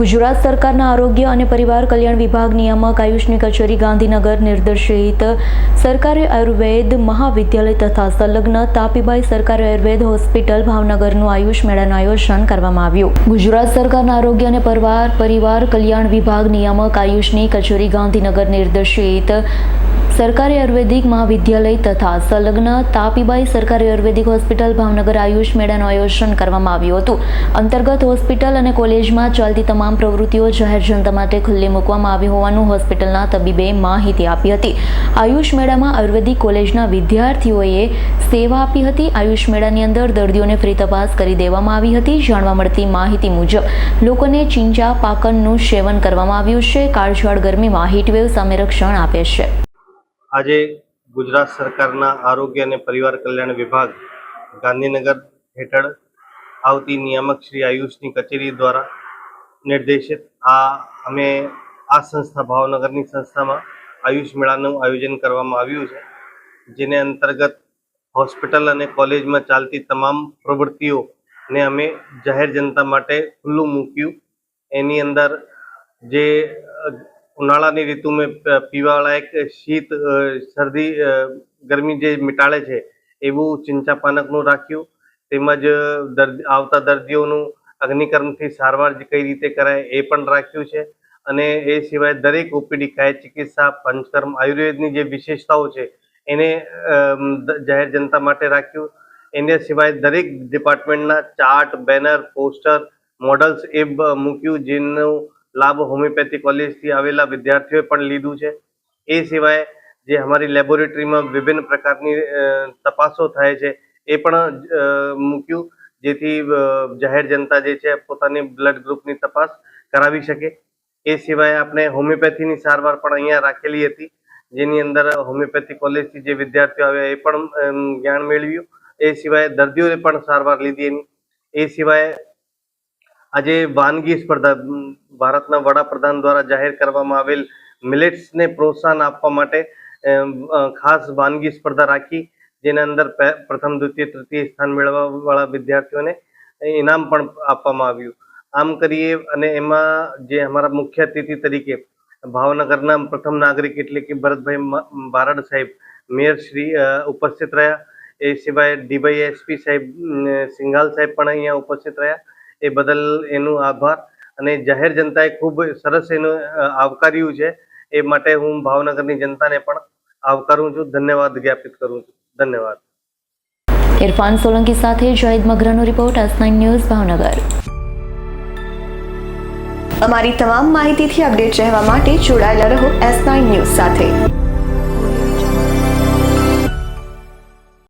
ગુજરાત સરકારના આરોગ્ય અને પરિવાર કલ્યાણ વિભાગ નિયામક આયુષની કચેરી ગાંધીનગર નિર્દેશિત સરકારી આયુર્વેદ મહાવિદ્યાલય તથા સંલગ્ન તાપીબાઈ સરકારી આયુર્વેદ હોસ્પિટલ ભાવનગરનું આયુષ મેળાનું આયોજન કરવામાં આવ્યું. ગુજરાત સરકારના આરોગ્ય અને પરિવાર પરિવાર કલ્યાણ વિભાગ નિયામક આયુષની કચેરી ગાંધીનગર નિર્દેશિત સરકારી આયુર્વેદિક મહાવિદ્યાલય તથા સંલગ્ન તાપીબાઈ સરકારી આયુર્વેદિક હોસ્પિટલ ભાવનગર આયુષ મેળાનું આયોજન કરવામાં આવ્યું હતું. અંતર્ગત હોસ્પિટલ અને કોલેજમાં ચાલતી તમામ પ્રવૃત્તિઓ જાહેર જનતા માટે ખુલ્લી મૂકવામાં આવી હોવાનું હોસ્પિટલના તબીબે માહિતી આપી હતી. આયુષ મેળામાં આયુર્વેદિક કોલેજના વિદ્યાર્થીઓએ સેવા આપી હતી. આયુષ મેળાની અંદર દર્દીઓને ફ્રી તપાસ કરી દેવામાં આવી હતી. જાણવા મળતી માહિતી મુજબ, લોકોને ચિંચા, પાકનનું સેવન કરવામાં આવ્યું છે. કાળઝાળ ગરમીમાં હીટવેવ સામે રક્ષણ આપે છે. આજે ગુજરાત સરકારના આરોગ્ય અને પરિવાર કલ્યાણ વિભાગ ગાંધીનગર હેઠળ આવતી નિયામક શ્રી આયુષની કચેરી દ્વારા નિર્દેશિત આ અમે આ સંસ્થા, ભાવનગરની સંસ્થામાં આયુષ મેળાનું આયોજન કરવામાં આવ્યું છે, જેને અંતર્ગત હોસ્પિટલ અને કોલેજમાં ચાલતી તમામ પ્રવૃત્તિઓને અમે જાહેર જનતા માટે ખુલ્લું મૂક્યું. એની અંદર જે ઉનાળાની ઋતુમાં પ- પીવાલાયક શીત શરદી ગરમી જે મિટાડે છે, એવું ચિંચા પાનકનું રાખ્યું. તેમજ દર્દી, આવતા દર્દીઓનું અગ્નિકર્મથી સારવાર જે કઈ રીતે કરાય એ પણ રાખ્યું છે. અને એ સિવાય દરેક ઓપીડી, કાય ચિકિત્સા, પંચકર્મ, આયુર્વેદની જે વિશેષતાઓ છે, એને જાહેર જનતા માટે રાખ્યું. એને સિવાય દરેક ડિપાર્ટમેન્ટના ચાર્ટ, બેનર, પોસ્ટર, મોડલ્સ એ મૂક્યું, જેનો લાભ હોમિયોપેથી કોલેજથી આવેલા વિદ્યાર્થીઓએ પણ લીધું છે. એ સિવાય જે અમારી લેબોરેટરીમાં વિભિન્ન પ્રકારની તપાસો થાય છે, એ પણ મૂક્યું, જેથી જાહેર જનતા જે છે પોતાની બ્લડ ગ્રુપની તપાસ કરાવી શકે. એ સિવાય આપણે હોમિયોપેથીની સારવાર પણ અહીંયા રાખેલી હતી, જેની અંદર હોમિયોપેથી કોલેજથી જે વિદ્યાર્થીઓ આવ્યા એ પણ જ્ઞાન મેળવ્યું. એ સિવાય દર્દીઓએ પણ સારવાર લીધી એની. એ સિવાય આજે વાનગી સ્પર્ધા ભારતના વડાપ્રધાન દ્વારા જાહેર કરવામાં આવેલ મિલેટ્સને પ્રોત્સાહન આપવા માટે ખાસ વાનગી સ્પર્ધા રાખી, જેના અંદર પ્રથમ, દ્વિતીય, તૃતીય સ્થાન મેળવવા વાળા વિદ્યાર્થીઓને ઇનામ પણ આપવામાં આવ્યું. આમ કરીએ અને એમાં જે અમારા મુખ્ય અતિથિ તરીકે ભાવનગરના પ્રથમ નાગરિક એટલે કે ભરતભાઈ બારડ સાહેબ, મેયર શ્રી ઉપસ્થિત રહ્યા. એ સિવાય ડીવાય એસપી સાહેબ સિંઘાલ સાહેબ પણ અહીંયા ઉપસ્થિત રહ્યા. એ બદલ એનું આભાર. અને જાહેર જનતાએ ખૂબ સરસ એનું આવકાર્યું છે. એ માટે હું ભાવનગરની જનતાને પણ આવકારું છું. ધન્યવાદ જ્ઞાપિત કરું છું. ધન્યવાદ. ઇરફાન સોલંકી સાથે જાહિદ મગરનો રિપોર્ટ એસ ન્યૂઝ ભાવનગર. અમારી તમામ માહિતીથી અપડેટ રહેવા માટે જોડાયેલા રહો એસ ન્યૂઝ સાથે.